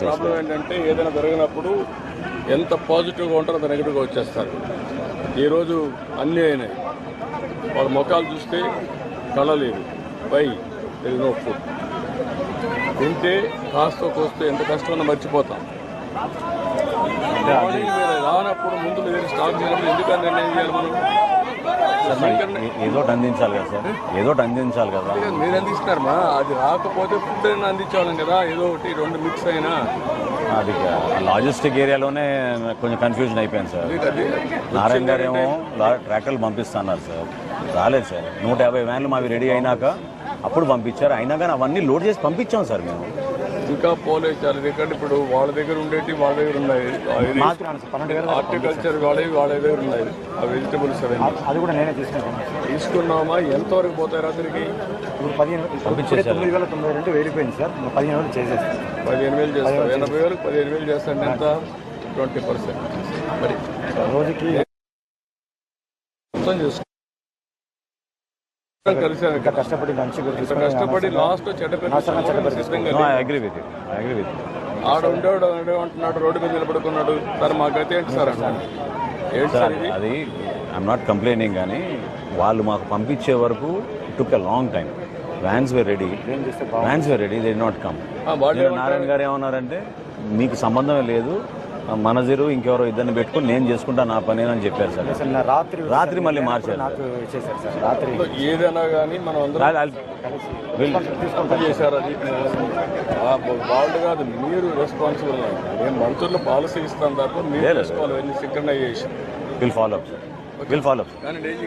Problem ఏంటంటే ఏదైనా జరిగినప్పుడు ఎంత పాజిటివ్గా ఉంటారో అంత నెగిటివ్గా వచ్చేస్తారు. ఈరోజు అన్నీ అయినాయి. వాళ్ళ ముఖాలు చూస్తే కళ లేదు. వై నో ఫుడ్ తింటే కాస్త కోస్తే ఎంత కష్టమన్నా మర్చిపోతాం. రానప్పుడు ముందు స్టార్ట్ చేయాలి ఎందుకని నిర్ణయం చేయాలి మనం? ఏదో అందించాలి కదా సార్. ఏదో అందించాలి కదా. మీరు అందిస్తున్నారు మా? అది రాకపోతే ఫుడ్ అయినా అందించేవాళ్ళం కదా. ఏదో ఒకటి రెండు మిక్స్ అయినా. అది లాజిస్టిక్ ఏరియాలోనే కొంచెం కన్ఫ్యూజన్ అయిపోయింది సార్. నారాయణ గారు ఏమో ట్రాక్టర్లు పంపిస్తున్నారు సార్. రాలేదు సార్. నూట యాభై వ్యాన్లు మావి రెడీ అయినాక అప్పుడు పంపించారు. అయినా కానీ అవన్నీ లోడ్ చేసి పంపించాం సార్ మేము. ఇంకా పోలేదు చాలా ఎందుకంటే ఇప్పుడు వాళ్ళ దగ్గర ఉండేటి వాళ్ళ దగ్గర ఉన్నాయి. హార్టికల్చర్ వాళ్ళవి వాళ్ళ దగ్గర ఉన్నాయి. ఆ వెజిటబుల్స్ అవన్నీ. అది కూడా నేనే తీసుకుంటాను. తీసుకున్నామా? ఎంతవరకు పోతాయి రాత్రికి? పదిహేను. తొమ్మిది వేల తొంభై రెండు వెళ్ళిపోయింది సార్. పదిహేను వేలు చేసేస్తాను. పదిహేను వేలు చేస్తారు ఎనభై వేలకు పదిహేను వేలు చేస్తాండి ఎంత? Twenty percent. మరి రోజుకి మొత్తం చేసుకో కలిసాను ఇంకా కష్టపడి మంచి కష్టపడి లాస్ట్ చెడ్డ ఆడ ఉండేవాడు అంటున్నాడు రోడ్డు మీద నిలబడుకున్నాడు. సార్ మా గతి ఏంటి సార్ ఇది? అది ఐఎమ్ నాట్ కంప్లైనింగ్ కానీ వాళ్ళు మాకు పంపించే వరకు took a long time vans were ready vans were ready they not come Narayana garu ఏమన్నారంటే మీకు సంబంధమే లేదు మనజిరు ఇంకెవరో ఇద్దరిని పెట్టుకుని నేను చేసుకుంటా నా పని అని చెప్పారు సార్. రాత్రి రాత్రి మళ్ళీ మార్చారు నాకు ఇచ్చేసారు సార్ రాత్రి. ఏదైనా కానీ మనం చేశారు అది. వాళ్ళు కాదు మీరు రెస్పాన్సిబుల్ నేను మంత్రులు పాలసీ ఇస్తాను తప్ప మీరు లేదు. చేసుకోవాలి అన్ని synchronization we'll follow up, sir. We'll follow up. కానీ డైలీ